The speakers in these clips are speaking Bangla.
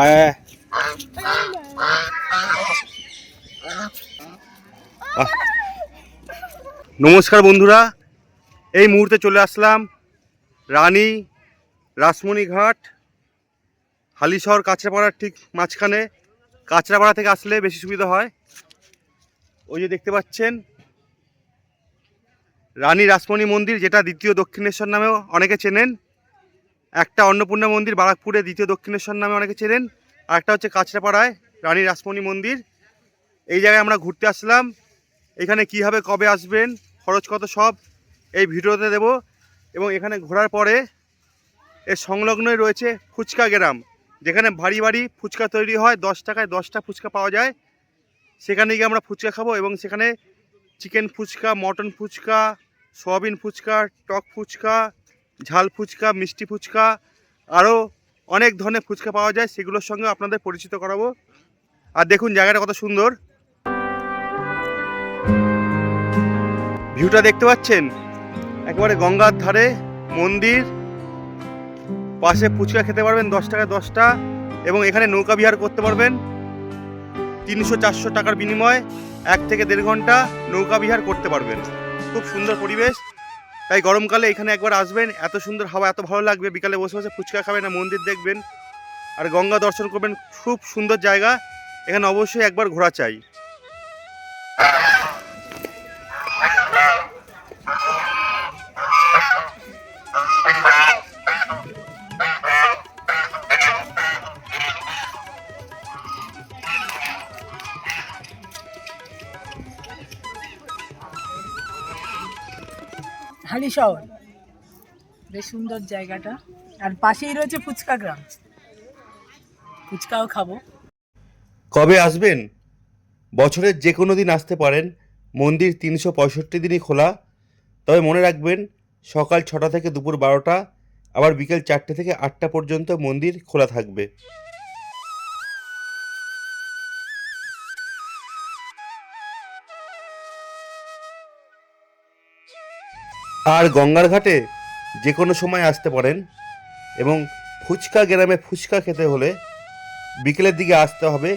আয় নমস্কার বন্ধুরা, এই মুহূর্তে চলে আসলাম রানী রাসমণি ঘাট, হালিশহর কাঁচরাপাড়ার ঠিক মাঝখানে। কাঁচরাপাড়া থেকে আসলে বেশি সুবিধা হয়। ওই যে দেখতে পাচ্ছেন, রানী রাসমণি মন্দির, যেটা দ্বিতীয় দক্ষিণেশ্বর নামেও অনেকে চেনেন। একটা অন্নপূর্ণা মন্দির, বারাকপুরে দ্বিতীয় দক্ষিণেশ্বর নামে অনেকে চেনেন, আর একটা হচ্ছে কাঁচরাপাড়ায়, রানী রাসমণি মন্দির। এই জায়গায় আমরা ঘুরতে আসলাম। এখানে কীভাবে কবে আসবেন, খরচ কত সব, এই ভিডিওতে দেব। এবং এখানে ঘোরার পরে এর সংলগ্নই রয়েছে ফুচকা গ্রাম, যেখানে ভারী ভারী ফুচকা তৈরি হয়। দশ টাকায় দশটা ফুচকা পাওয়া যায়। সেখানে গিয়ে আমরা ফুচকা খাব এবং সেখানে chicken fuchka, mutton fuchka, soybean fuchka, টক ফুচকা ঝাল ফুচকা, মিষ্টি ফুচকা আরও অনেক ধরনের ফুচকা পাওয়া যায়, সেগুলোর সঙ্গে আপনাদের পরিচিত করাবো। আর দেখুন জায়গাটা কত সুন্দর। ভিউটা দেখতে পাচ্ছেন? একেবারে গঙ্গার ধারে, মন্দির। পাশে ফুচকা খেতে পারবেন দশ টাকায় দশটা, এবং এখানে নৌকা বিহার করতে পারবেন। তিনশো চারশো টাকার বিনিময়ে এক থেকে দেড় ঘণ্টা নৌকা বিহার করতে পারবেন। খুব সুন্দর পরিবেশ। তাই গরমকালে এখানে একবার আসবেন, এত সুন্দর হাওয়া, এত ভালো লাগবে, বিকালে বসে বসে ফুচকা খাবেন আর মন্দির দেখবেন আর গঙ্গা দর্শন করবেন, খুব সুন্দর জায়গা, এখানে অবশ্যই একবার ঘোরা চাই। শহর। বেশ সুন্দর জায়গাটা। আর পাশেই রয়েছে ফুচকা গ্রাম। ফুচকাও খাব। কবে আসবেন? বছরের যে কোনো দিন আসতে পারেন। মন্দির তিনশো পঁয়ষট্টি দিনই খোলা। তবে মনে রাখবেন, সকাল ছটা থেকে দুপুর বারোটা, আবার বিকেল চারটে থেকে আটটা পর্যন্ত মন্দির খোলা থাকবে। আর গঙ্গার ঘাটে যে কোনো সময় আসতে পারেন এবং ফুচকা গ্রামে ফুচকা খেতে হলে বিকেলের দিকে আসতে হবে।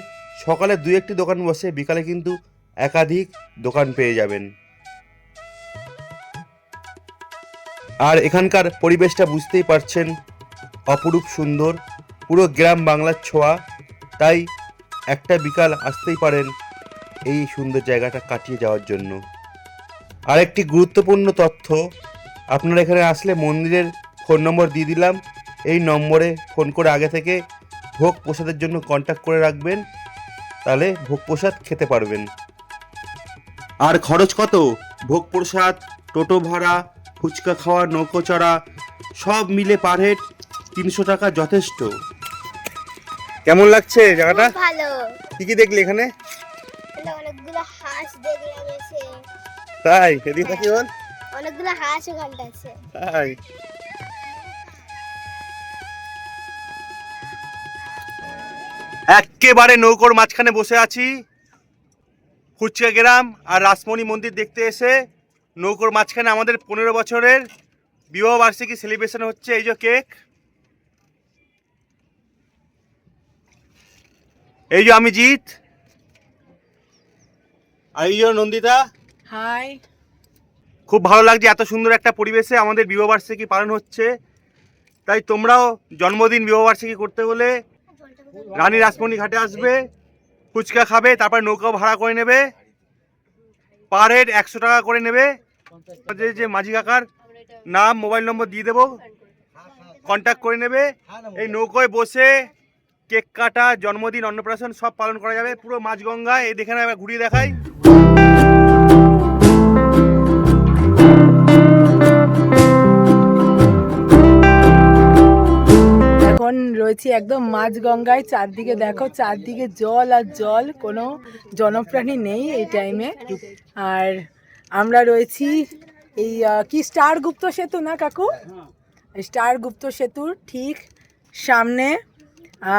সকালে দু একটি দোকান বসে বিকালে কিন্তু একাধিক দোকান পেয়ে যাবেন। আর এখানকার পরিবেশটা বুঝতেই পারছেন, অপরূপ সুন্দর। পুরো গ্রাম বাংলার ছোঁয়া, তাই একটা বিকাল আসতেই পারেন এই সুন্দর জায়গাটা কাটিয়ে যাওয়ার জন্য। আরেকটি গুরুত্বপূর্ণ তথ্য আপনারা এখানে আসলে মন্দিরের ফোন নম্বর দিয়ে দিলাম। এই নম্বরে ফোন করে আগে থেকে ভোগ প্রসাদের জন্য কন্ট্যাক্ট করে রাখবেন তাহলে ভোগ প্রসাদ খেতে পারবেন। আর খরচ কত? ভোগ প্রসাদ টোটো ভাড়া ফুচকা খাওয়া নৌকো চড়া সব মিলে পার হেড তিনশো টাকা যথেষ্ট। কেমন লাগছে জায়গাটা? ভালো। কি কি দেখলি এখানে? তাই? এদিকে থাকি বল? অনেকগুলো হাঁস ওখানটা আছে। তাই? একেবারে নৌকোর মাঝখানে বসে আছি। ফুচকা গ্রাম আর রাসমণি মন্দির দেখতে এসে নৌকোর মাঝখানে আমাদের পনেরো বছরের বিবাহ বার্ষিকী সেলিব্রেশন হচ্ছে এই যে কেক। এই যে আমি জিৎ। আর এই যে নন্দিতা হাই খুব ভালো লাগছে এত সুন্দর একটা পরিবেশে আমাদের বিবাহবার্ষিকী পালন হচ্ছে। তাই তোমরাও জন্মদিন বিবাহবার্ষিকী করতে হলে রানী রাসমণি ঘাটে আসবে, ফুচকা খাবে, তারপর নৌকা ভাড়া করে নেবে পার হেড একশো টাকা করে নেবে। যে যে মাঝি কাকার নাম, মোবাইল নম্বর দিয়ে দেবো কন্ট্যাক্ট করে নেবে। এই নৌকোয় বসে কেক কাটা, জন্মদিন, অন্নপ্রাশন সব পালন করা যাবে। পুরো মাঝগঙ্গায়, এই দেখে না ঘুরিয়ে দেখাই। এখন রয়েছি একদম মাঝ গঙ্গায়। চারদিকে দেখো, চারদিকে জল আর জল, কোনো জনপ্রাণী নেই এই টাইমে আর আমরা রয়েছি এই কি স্টার গুপ্ত সেতু না কাকু? স্টার গুপ্ত সেতুর ঠিক সামনে।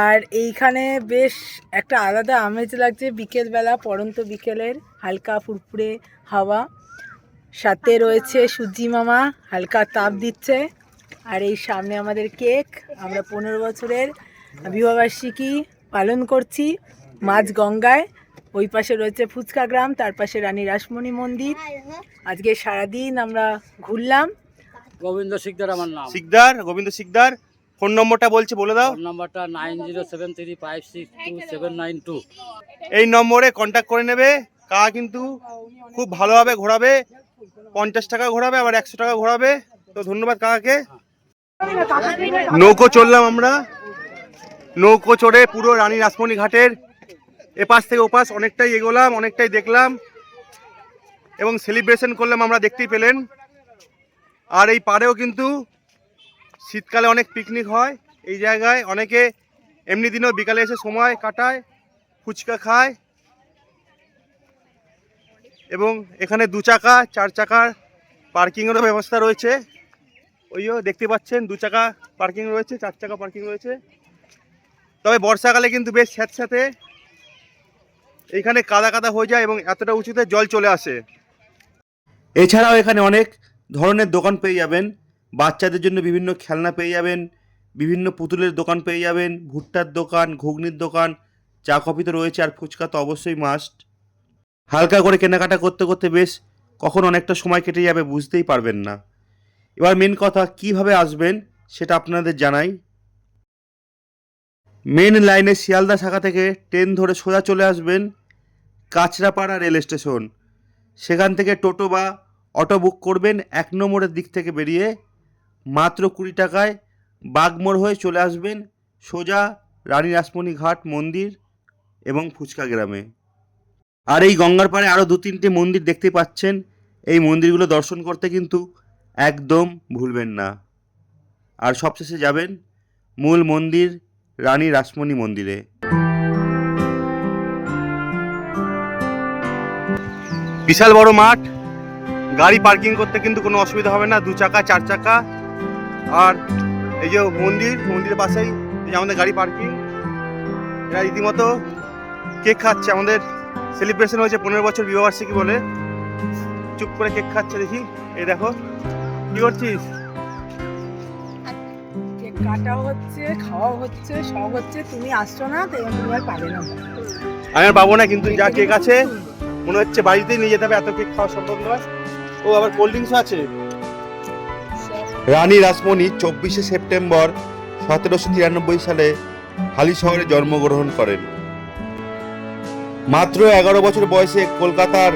আর এইখানে বেশ একটা আলাদা আমেজ লাগছে বিকেলবেলা পরন্ত বিকেলের হালকা ফুরফুরে হাওয়া। সাথে রয়েছে সুজি মামা, হালকা তাপ দিচ্ছে। আর এই সামনে আমাদের কেক। আমরা পনেরো বছরের বিবাহবার্ষিকী পালন করছি মাঝ গঙ্গায়। ওই পাশে রয়েছে ফুচকা গ্রাম তার পাশে রানী রাসমণি মন্দির। আজকে সারাদিন আমরা ঘুরলাম। গোবিন্দ শিকদার আমার নাম। শিকদার গোবিন্দ শিকদার ফোন নম্বরটা বলছি বলে দাও। ফোন নাম্বারটা nine zero seven three five six two seven nine two. এই নম্বরে কন্ট্যাক্ট করে নেবে। কা কিন্তু খুব ভালোভাবে ঘোরাবে। পঞ্চাশ টাকা ঘোরাবে আবার একশো টাকা ঘোরাবে। তো ধন্যবাদ কাকাকে। নৌকো চললাম আমরা। নৌকো চড়ে পুরো রানী রাসমণি ঘাটের এপাশ থেকে ওপাশ অনেকটাই এগোলাম, অনেকটাই দেখলাম এবং সেলিব্রেশন করলাম আমরা, দেখতেই পেলেন। আর এই পাড়েও কিন্তু শীতকালে অনেক পিকনিক হয় এই জায়গায়। অনেকে এমনি দিনও বিকালে এসে সময় কাটায়, ফুচকা খায় এবং এখানে দু চাকা, চার চাকার পার্কিংয়েরও ব্যবস্থা রয়েছে। ওইও দেখতে পাচ্ছেন, দু চাকা পার্কিং রয়েছে, চার চাকা পার্কিং রয়েছে। তবে বর্ষাকালে কিন্তু বেশ স্যাঁতস্যাঁতে এইখানে কাদা কাদা হয়ে যায় এবং এতটা উঁচুতে জল চলে আসে। এছাড়াও এখানে অনেক ধরনের দোকান পেয়ে যাবেন। বাচ্চাদের জন্য বিভিন্ন খেলনা পেয়ে যাবেন, বিভিন্ন পুতুলের দোকান পেয়ে যাবেন, ভুট্টার দোকান, ঘুগনির দোকান, চা কফি তো রয়েছে আর ফুচকা তো অবশ্যই মাস্ট হালকা করে কেনাকাটা করতে করতে বেশ কখন অনেকটা সময় কেটে যাবে বুঝতেই পারবেন না। এবার মেন কথা, কীভাবে আসবেন সেটা আপনাদের জানাই। মেন লাইনে শিয়ালদা শাখা থেকে ট্রেন ধরে সোজা চলে আসবেন কাঁচরাপাড়া রেল স্টেশন সেখান থেকে টোটো বা অটো বুক করবেন এক নম্বরের দিক থেকে বেরিয়ে মাত্র কুড়ি টাকায় বাগমোড় হয়ে চলে আসবেন সোজা রানী রাসমণি ঘাট মন্দির এবং ফুচকা গ্রামে। আর এই গঙ্গার পাড়ে আরও দু তিনটে মন্দির দেখতে পাচ্ছেন। এই মন্দিরগুলো দর্শন করতে কিন্তু একদম ভুলবেন না। আর সবশেষে যাবেন মূল মন্দির রানী রাসমণি মন্দিরে। বিশাল বড় মাঠ। গাড়ি পার্কিং করতে কিন্তু কোনো অসুবিধা হবে না। দু চাকা, চার চাকা। আর এই যে মন্দির, মন্দিরের পাশেই এই আমাদের গাড়ি পার্কিং। এরা রীতিমতো কেক খাচ্ছে। আমাদের সেলিব্রেশন হয়েছে পনেরো বছর বিবাহবার্ষিকী বলে। চুপ করে কেক খাচ্ছে দেখি। এই দেখো কি করছিস? কাটাও হচ্ছে খাওয়াও হচ্ছে সব হচ্ছে তুমি আসছো না তাই তুমি আর পাবে না। আমি আর পাবো না কিন্তু যা কেক আছে মনে হচ্ছে বাড়িতেই নিয়ে যেতে হবে এত কেক খাওয়া সম্ভব নয়। ও আবার কোল্ড ড্রিঙ্কসও আছে? রানী রাসমণি চব্বিশে সেপ্টেম্বর সতেরোশো তিরানব্বই সালে হালি শহরে জন্মগ্রহণ করেন। মাত্র এগারো বছর বয়সে কলকাতার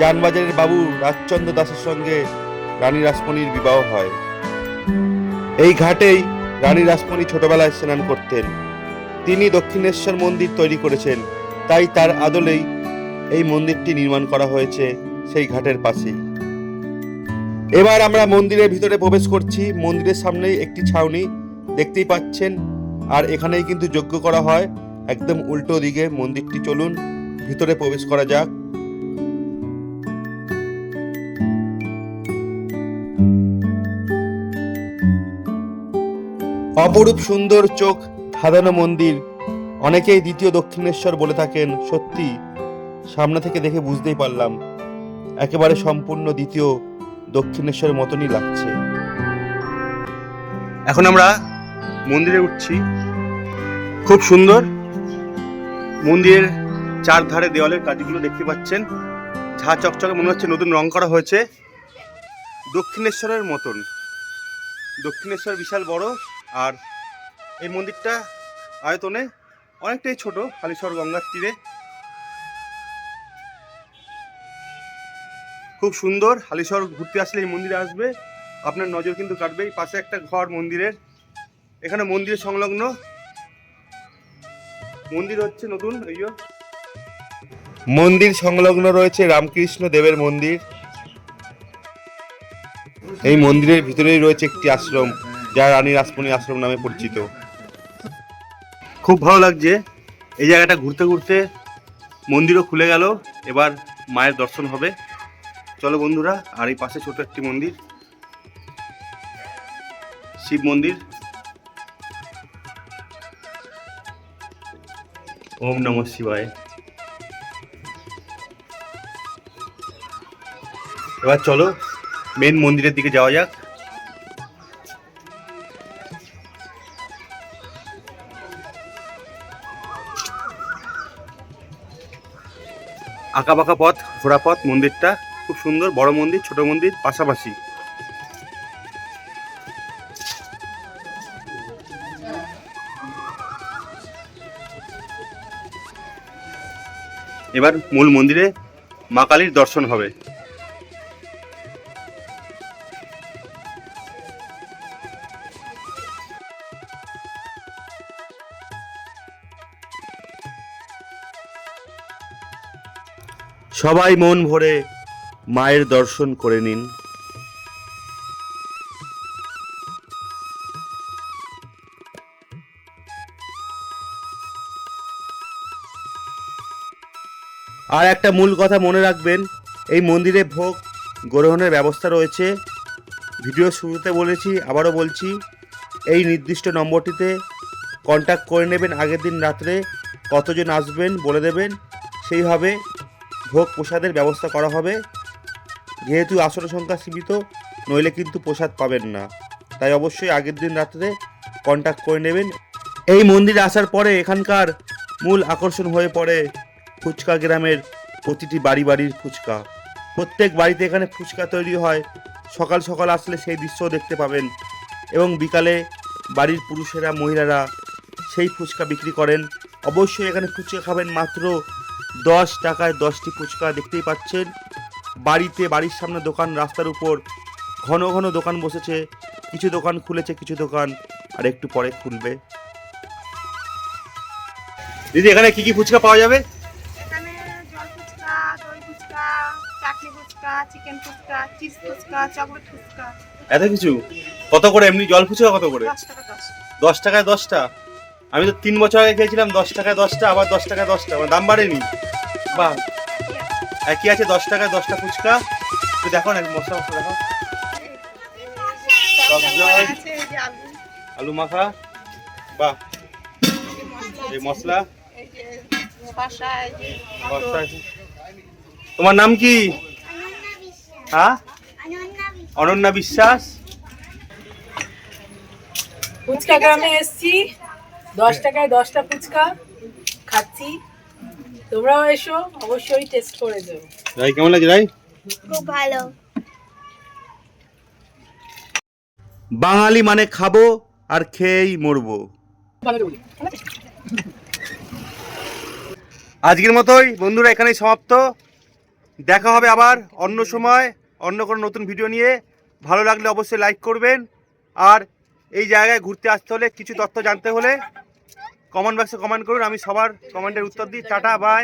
যানবাজারের বাবু রাজচন্দ্র দাসের সঙ্গে রানী রাসমণির বিবাহ হয়। এই ঘাটেই রানী রাসমণি ছোটবেলায় স্নান করতেন। তিনি দক্ষিণেশ্বর মন্দির তৈরি করেছেন, তাই তার আদলেই এই মন্দিরটি নির্মাণ করা হয়েছে সেই ঘাটের পাশেই। এবার আমরা মন্দিরের ভিতরে প্রবেশ করছি। মন্দিরের সামনেই একটি ছাউনি দেখতেই পাচ্ছেন, আর এখানেই কিন্তু যজ্ঞ করা হয়। একদম উল্টো দিকে মন্দিরটি চলুন, ভিতরে প্রবেশ করা যাক। অপরূপ সুন্দর চোখ ধাঁধানো মন্দির। অনেকেই দ্বিতীয় দক্ষিণেশ্বর বলে থাকেন, সত্যি, সামনে থেকে দেখে বুঝতেই পারলাম, একেবারে সম্পূর্ণ দ্বিতীয় দক্ষিণেশ্বরের মতনই লাগছে। এখন আমরা মন্দিরে উঠছি। খুব সুন্দর। মন্দিরের চারধারে দেওয়ালের কাজগুলো দেখতে পাচ্ছেন। ঝা চকচকে মনে হচ্ছে নতুন রং করা হয়েছে। দক্ষিণেশ্বরের মতন। দক্ষিণেশ্বর বিশাল বড়। আর এই মন্দিরটা আয়তনে অনেকটাই ছোট হালিশহর গঙ্গার তীরে। খুব সুন্দর হালিশহর ঘুরতে আসলে এই মন্দিরে আসবে। আপনার নজর কিন্তু কাটবে এই পাশে একটা ঘর মন্দিরের। এখানে মন্দিরের সংলগ্ন। মন্দির হচ্ছে নতুন, এই মন্দির সংলগ্ন রয়েছে রামকৃষ্ণ দেবের মন্দির। এই মন্দিরের ভিতরেই রয়েছে একটি আশ্রম। যা রানী রাসমণি আশ্রম নামে পরিচিত। খুব ভালো লাগছে। এই জায়গাটা ঘুরতে ঘুরতে মন্দিরও খুলে গেল। এবার মায়ের দর্শন হবে। চলো বন্ধুরা, আর এই পাশে ছোট একটি মন্দির। শিব মন্দির। ওম নম শিবায়। এবার চলো মেন মন্দিরের দিকে যাওয়া যাক। আঁকা বাঁকা পথ, ঘোড়া পথ, মন্দিরটা। খুব সুন্দর, বড় মন্দির, ছোট মন্দির, পাশাপাশি। এবার মূল মন্দিরে মা কালীর দর্শন হবে। সবাই মন ভরে মায়ের দর্শন করে নিন। আর একটা মূল কথা মনে রাখবেন, এই মন্দিরে ভোগ গ্রহণের ব্যবস্থা রয়েছে। ভিডিও শুরুতে বলেছি, আবারও বলছি, এই নির্দিষ্ট নম্বরটিতে কন্ট্যাক্ট করে নেবেন আগের দিন রাত্রে, কতজন আসবেন বলে দেবেন। সেইভাবে ভোগ প্রসাদের ব্যবস্থা করা হবে। যেহেতু আসন সংখ্যা সীমিত, নইলে কিন্তু প্রসাদ পাবেন না। তাই অবশ্যই আগের দিন রাত্রে কন্ট্যাক্ট করে নেবেন। এই মন্দিরে আসার পরে এখানকার মূল আকর্ষণ হয়ে পড়ে ফুচকা গ্রামের প্রতিটি বাড়ি বাড়ির ফুচকা। প্রত্যেক বাড়িতে এখানে ফুচকা তৈরি হয়। সকাল সকাল আসলে সেই দৃশ্যও দেখতে পাবেন এবং বিকালে বাড়ির পুরুষেরা, মহিলারা সেই ফুচকা বিক্রি করেন। অবশ্যই এখানে ফুচকা খাবেন মাত্র দশ টাকায় দশটি ফুচকা দেখতেই পাচ্ছেন। বাড়িতে বাড়ির সামনে দোকান রাস্তার উপর ঘন ঘন দোকান বসেছে। কিছু দোকান খুলেছে কিছু দোকান আর একটু পরে খুলবে। দিদি এখানে কি কি ফুচকা পাওয়া যাবে? এখানে জল ফুচকা দই ফুচকা চাটনি ফুচকা চিকেন ফুচকা চিজ ফুচকা চকলেট ফুচকা। এত কিছু? কত করে? এমনি জল ফুচকা কত করে? দশ টাকা দশ। দশ টাকায় দশটা? আমি তো তিন বছর আগে খেয়েছিলাম, দশ টাকায় দশটা, আবার দশ টাকায় দশটা আমার দাম বাড়েনি। বাহ একই আছে, দশ টাকায় দশটা ফুচকা। একটু দেখো না, মশলা মশলা দেখো। আলু মাখা বাহ এই মশলা। তোমার নাম কি? হ্যাঁ? অনন্যা বিশ্বাস। গ্রামে এসছি। দশ টাকায় দশটা ফুচকা খাচ্ছি। তোমরাও এসো অবশ্যই টেস্ট করে যাও। রাই কেমন লাগছে রাই? খুব ভালো। বাঙালি মানে খাব আর খেয়েই মরবো। আজকের মতোই বন্ধুরা এখানেই সমাপ্ত। দেখা হবে আবার অন্য সময় অন্য কোনো নতুন ভিডিও নিয়ে। ভালো লাগলে অবশ্যই লাইক করবেন। আর এই জায়গায় ঘুরতে আসতে হলে কিছু তথ্য জানতে হলে কমেন্ট বক্সে কমেন্ট করুন, আমি সবার কমেন্টের উত্তর দিই। Tata bye